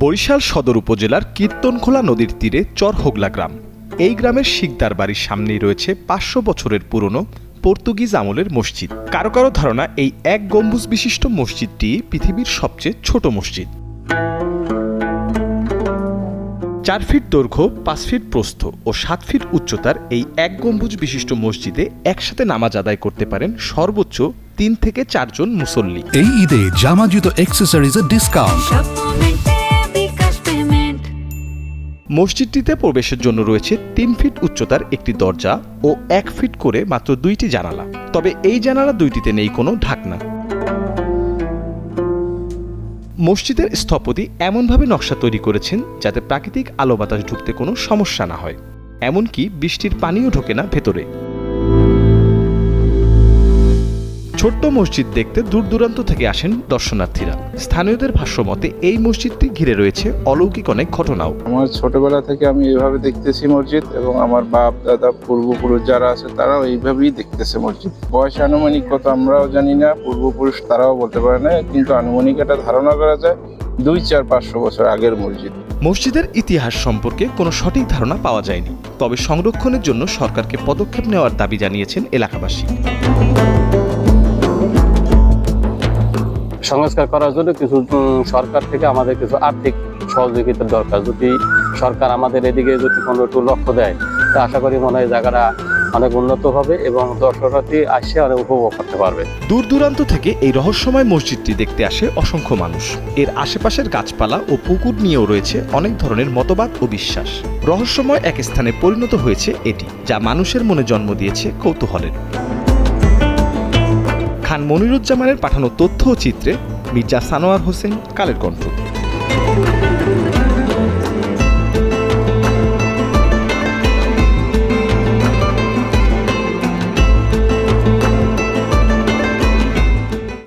বরিশাল সদর উপজেলার কীর্তনখোলা নদীর তীরে চরহোগলা গ্রাম। এই গ্রামের শিকদার বাড়ির সামনেই রয়েছে পাঁচশো বছরের পুরনো পর্তুগিজ আমলের মসজিদ। কারও কারও ধারণা এই এক গম্বুজ বিশিষ্ট মসজিদটি পৃথিবীর সবচেয়ে ছোট মসজিদ। চার ফিট দৈর্ঘ্য, পাঁচ ফিট প্রস্থ ও সাত ফিট উচ্চতার এই এক গম্বুজ বিশিষ্ট মসজিদে একসাথে নামাজ আদায় করতে পারেন সর্বোচ্চ তিন থেকে চারজন মুসল্লি। এই ঈদে জামা জুতো অ্যাক্সেসরিজের ডিসকাউন্ট মসজিদটিতে প্রবেশের জন্য রয়েছে তিন ফিট উচ্চতার একটি দরজা ও এক ফিট করে মাত্র দুইটি জানালা। তবে এই জানালা দুইটিতে নেই কোনো ঢাকনা। মসজিদের স্থপতি এমনভাবে নকশা তৈরি করেছেন যাতে প্রাকৃতিক আলো বাতাস ঢুকতে কোনো সমস্যা না হয়। এমনকি বৃষ্টির পানিও ঢোকে না ভেতরে। ছোট্ট মসজিদ দেখতে দূর দূরান্ত থেকে আসেন দর্শনার্থীরা। স্থানীয়দের ভাষ্যমতে এই মসজিদটি ঘিরে রয়েছে অলৌকিক অনেক ঘটনাও। আমার ছোটবেলা থেকে আমি এইভাবে দেখতেছি মসজিদ এবং আমার বাপ দাদা পূর্বপুরুষ যারা আছে তারাও এইভাবেই দেখতেছে মসজিদ। বয়স আনুমানিক কত আমরাও জানি না পূর্বপুরুষ তারাও বলতে পারে না কিন্তু আনুমানিক একটা ধারণা করা যায় দুই চার পাঁচশো বছর আগের মসজিদ। মসজিদের ইতিহাস সম্পর্কে কোনো সঠিক ধারণা পাওয়া যায়নি তবে সংরক্ষণের জন্য সরকারকে পদক্ষেপ নেওয়ার দাবি জানিয়েছেন এলাকাবাসী। সংস্কার করার জন্য কিছু সরকার থেকে আমাদের কিছু আর্থিক সহযোগিতার দরকার। যদি সরকার আমাদের এদিকে যদি কোনো একটু লক্ষ্য দেয়, তা আশা করি মনে হয় জায়গাটা অনেক উন্নত হবে এবং দর্শনার্থী আসে অনেক উপভোগ করতে পারবে। দূর দূরান্ত থেকে এই রহস্যময় মসজিদটি দেখতে আসে অসংখ্য মানুষ। এর আশেপাশের গাছপালা ও পুকুর নিয়েও রয়েছে অনেক ধরনের মতবাদ ও বিশ্বাস। রহস্যময় এক স্থানে পরিণত হয়েছে এটি, যা মানুষের মনে জন্ম দিয়েছে কৌতূহলের। খান মনিরুজ্জামানের পাঠানো তথ্য ও চিত্রে মির্জা সানোয়ার হোসেন কালের কণ্ঠ।